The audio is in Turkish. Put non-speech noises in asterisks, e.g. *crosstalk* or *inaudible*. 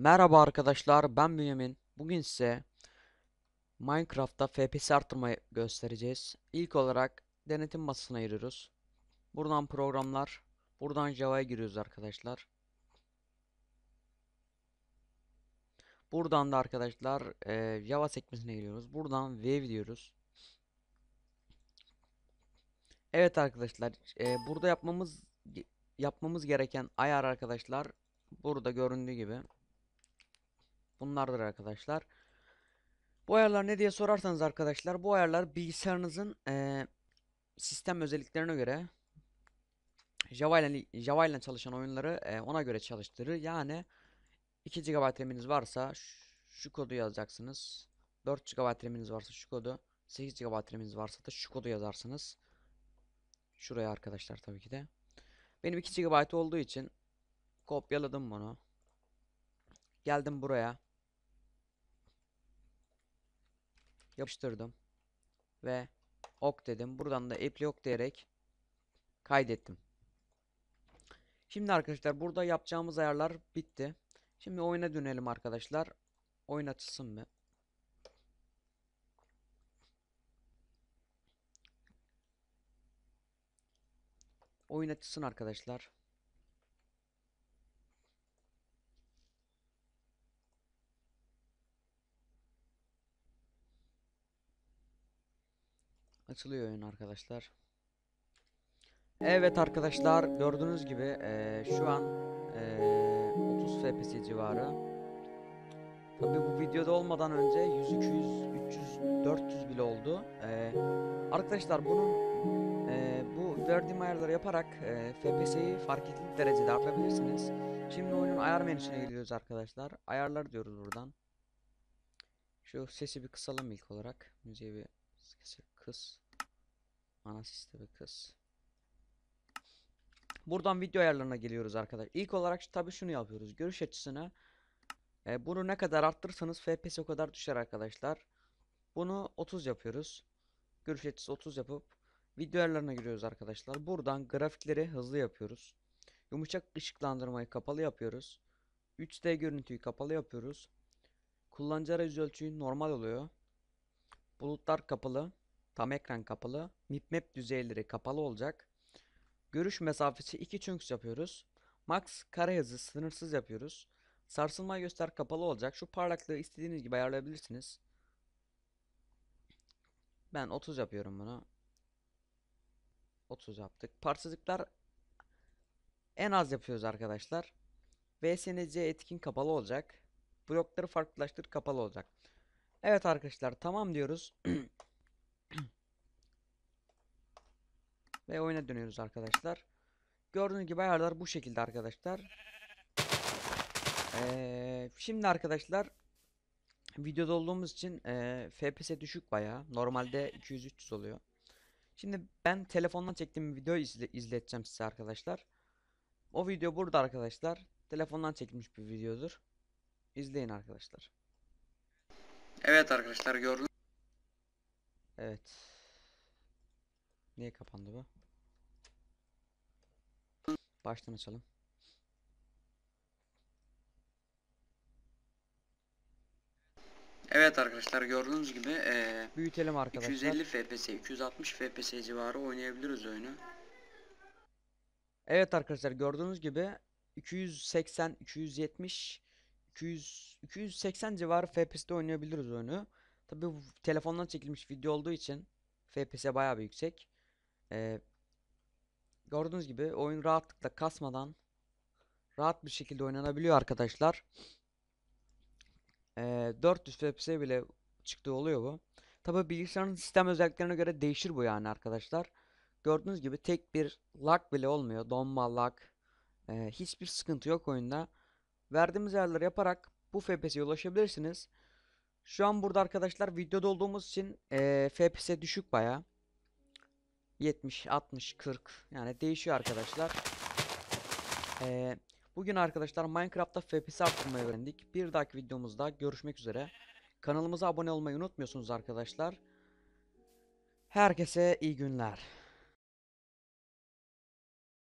Merhaba arkadaşlar, ben Bünyamin. Bugün size Minecraft'ta FPS artırmayı göstereceğiz. İlk olarak denetim masasına giriyoruz. Buradan programlar, buradan Java'ya giriyoruz arkadaşlar. Buradan da arkadaşlar eee, Java sekmesine giriyoruz. Buradan Wave diyoruz. Evet arkadaşlar, eee, burada yapmamız yapmamız gereken ayar arkadaşlar burada göründüğü gibi. Bunlardır arkadaşlar. Bu ayarlar ne diye sorarsanız arkadaşlar bu ayarlar bilgisayarınızın eee, sistem özelliklerine göre Java ile Java ile çalışan oyunları eee, ona göre çalıştırır. Yani 2 GB RAM'iniz varsa şu, şu kodu yazacaksınız. 4 GB RAM'iniz varsa şu kodu, 8 GB RAM'iniz varsa da şu kodu yazarsınız. Şuraya arkadaşlar tabii ki de. Benim 2 GB olduğu için kopyaladım bunu. Geldim buraya. Yapıştırdım. Ve ok dedim. Buradan da apply ok diyerek kaydettim. Şimdi arkadaşlar burada yapacağımız ayarlar bitti. Şimdi oyuna dönelim arkadaşlar. Oyun açılsın mı? Oyun açılsın arkadaşlar. Açılıyor oyun arkadaşlar. Evet arkadaşlar gördüğünüz gibi eee, şu an eee, 30 FPS civarı. Tabii bu videoda olmadan önce 100, 200, 300, 400 bile oldu. Eee, arkadaşlar bunun eee, bu verdiğim ayarları yaparak eee FPS'yi fark ettiğiniz derecede arttırabilirsiniz. Şimdi oyunun ayar menüsüne geliyoruz arkadaşlar. Ayarlar diyoruz buradan. Şu sesi bir kısalım ilk olarak. Müziği bir sesi kıs. Ana sistemi kıs. Buradan video ayarlarına geliyoruz arkadaşlar. İlk olarak tabii şunu yapıyoruz. Görüş açısına e, bunu ne kadar arttırırsanız FPS o kadar düşer arkadaşlar. Bunu 30 yapıyoruz. Görüş açısı 30 yapıp video ayarlarına giriyoruz arkadaşlar. Buradan grafikleri hızlı yapıyoruz. Yumuşak ışıklandırmayı kapalı yapıyoruz. 3D görüntüyü kapalı yapıyoruz. Kullanıcı arayüz ölçüyü normal oluyor. Bulutlar kapalı. Tam ekran kapalı. Mipmap düzeyleri kapalı olacak. Görüş mesafesi 2 chunks yapıyoruz. Max kare hızı sınırsız yapıyoruz. Sarsılma göster kapalı olacak. Şu parlaklığı istediğiniz gibi ayarlayabilirsiniz. Ben 30 yapıyorum bunu. 30 yaptık. Parsızlıklar en az yapıyoruz arkadaşlar. VSNC etkin kapalı olacak. Blokları farklılaştır kapalı olacak. Evet arkadaşlar tamam diyoruz. *clears throat* Ve oyuna dönüyoruz arkadaşlar. Gördüğünüz gibi ayarlar bu şekilde arkadaşlar. Ee, şimdi arkadaşlar videoda olduğumuz için ee, FPS düşük bayağı. Normalde 200-300 oluyor. Şimdi ben telefondan çektiğim bir video izle izleteceğim size arkadaşlar. O video burada arkadaşlar. Telefondan çekilmiş bir videodur. İzleyin arkadaşlar. Evet arkadaşlar gördünüz. Evet. Niye kapandı bu? Baştan açalım. Evet arkadaşlar gördüğünüz gibi eee, Büyütelim arkadaşlar. 250 FPS, 260 FPS civarı oynayabiliriz oyunu. Evet arkadaşlar gördüğünüz gibi 280, 270, 200, 280 civarı FPS'te oynayabiliriz oyunu. Tabii bu telefondan çekilmiş video olduğu için FPS bayağı bir yüksek. Ee, gördüğünüz gibi oyun rahatlıkla kasmadan rahat bir şekilde oynanabiliyor arkadaşlar. Ee, 400 FPS bile çıktığı oluyor bu. Tabii bilgisayarın sistem özelliklerine göre değişir bu yani arkadaşlar. Gördüğünüz gibi tek bir lag bile olmuyor. Donma, lag. Ee, hiçbir sıkıntı yok oyunda. Verdiğimiz ayarları yaparak bu FPS'ye ulaşabilirsiniz. Şu an burada arkadaşlar videoda olduğumuz için ee, FPS düşük baya. 70, 60, 40 yani değişiyor arkadaşlar. Ee, bugün arkadaşlar Minecraft'ta FPS arttırmayı öğrendik. Bir dahaki videomuzda görüşmek üzere. Kanalımıza abone olmayı unutmuyorsunuz arkadaşlar. Herkese iyi günler.